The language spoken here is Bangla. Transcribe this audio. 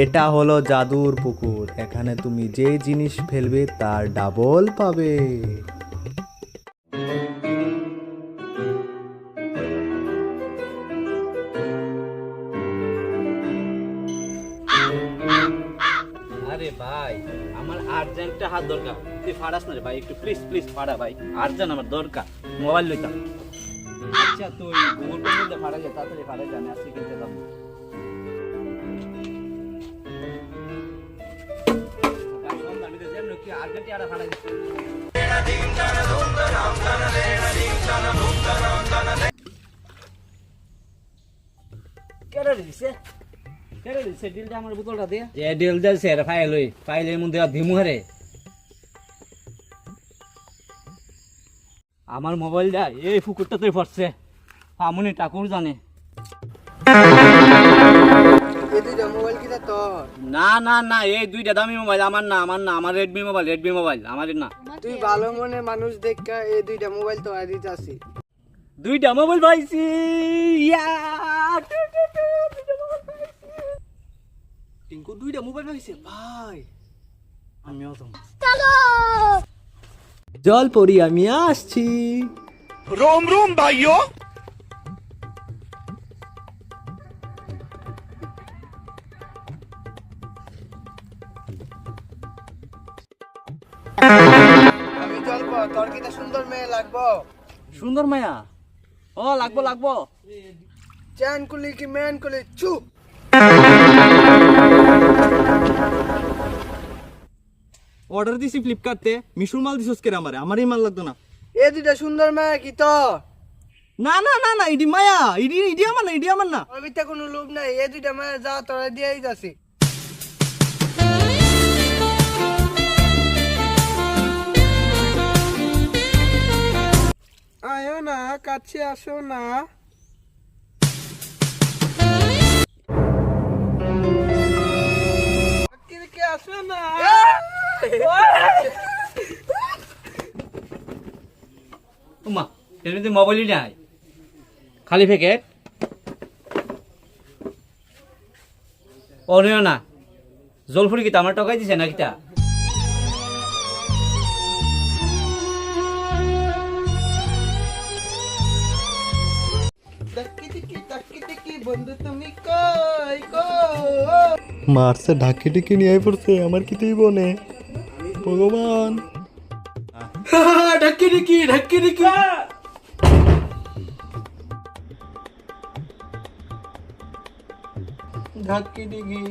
এটা হলো জাদুর পুকুর। এখানে তুমি যে জিনিস ফেলবে তার ডাবল পাবে। আরে ভাই, আমার আর্জেন্ট হাত দরকার। তুই ফাড়াস না রে ভাই, একটু প্লিজ প্লিজ ফাড়া ভাই। আর্জেন্ট আমার দরকার মোবাইল লইতাম। আচ্ছা তুই গুগল পে ফাড়া যা, তাড়াতাড়ি ফাড়া জানে আজকে কিনতে দাম আমার মোবাইলটা এই ফুকুরটাতে পড়ছে। আমনি ঠাকুর জানে। না না না এই দুইটা দামি মোবাইল আমার না আমার না আমার রেডমি মোবাইল রেডমি মোবাইল আমার না। তুই ভালো মনে মানুষ দেখা এই দুইটা মোবাইল তো আর দিতে আসি। দুইটা মোবাইল পাইছি ইয়া টিঙ্কু দুইটা মোবাইল পাইছে ভাই। আমিও তো জল পরি আমি আসছি। আমি চলব তোর কিটা সুন্দর মেয়ে লাগবো? সুন্দর মায়া? ও লাগবো লাগবো। চ্যান কুলি কি ম্যান কুলি? চু অর্ডার দিছি ফ্লিপকার্টে মিশুর মাল দিছস কেরা আমারে? আমারই মাল লাগতো না। এই দুইটা সুন্দর মেয়ে কি তো না না না না ইডি মায়া। ইডি ইডি আমার না ইডি আমার না। আমি তো কোনো লোভ নাই। এই দুইটা মেয়ে যা তোরা দিয়েই যাচ্ছি। কাছে আসো না। আসো উমা এর মধ্যে নাই। খালি প্যাকেট? ও নিও না। জলফুরি কিতা আমার টকাই দিছে না কিতা মারছে ঢাকি টিকি নিয়ে পড়ছে আমার কিতেই বনে? ভগবান। ঢাকি টিকি ঢাকি টিকি ঢাকি টিকি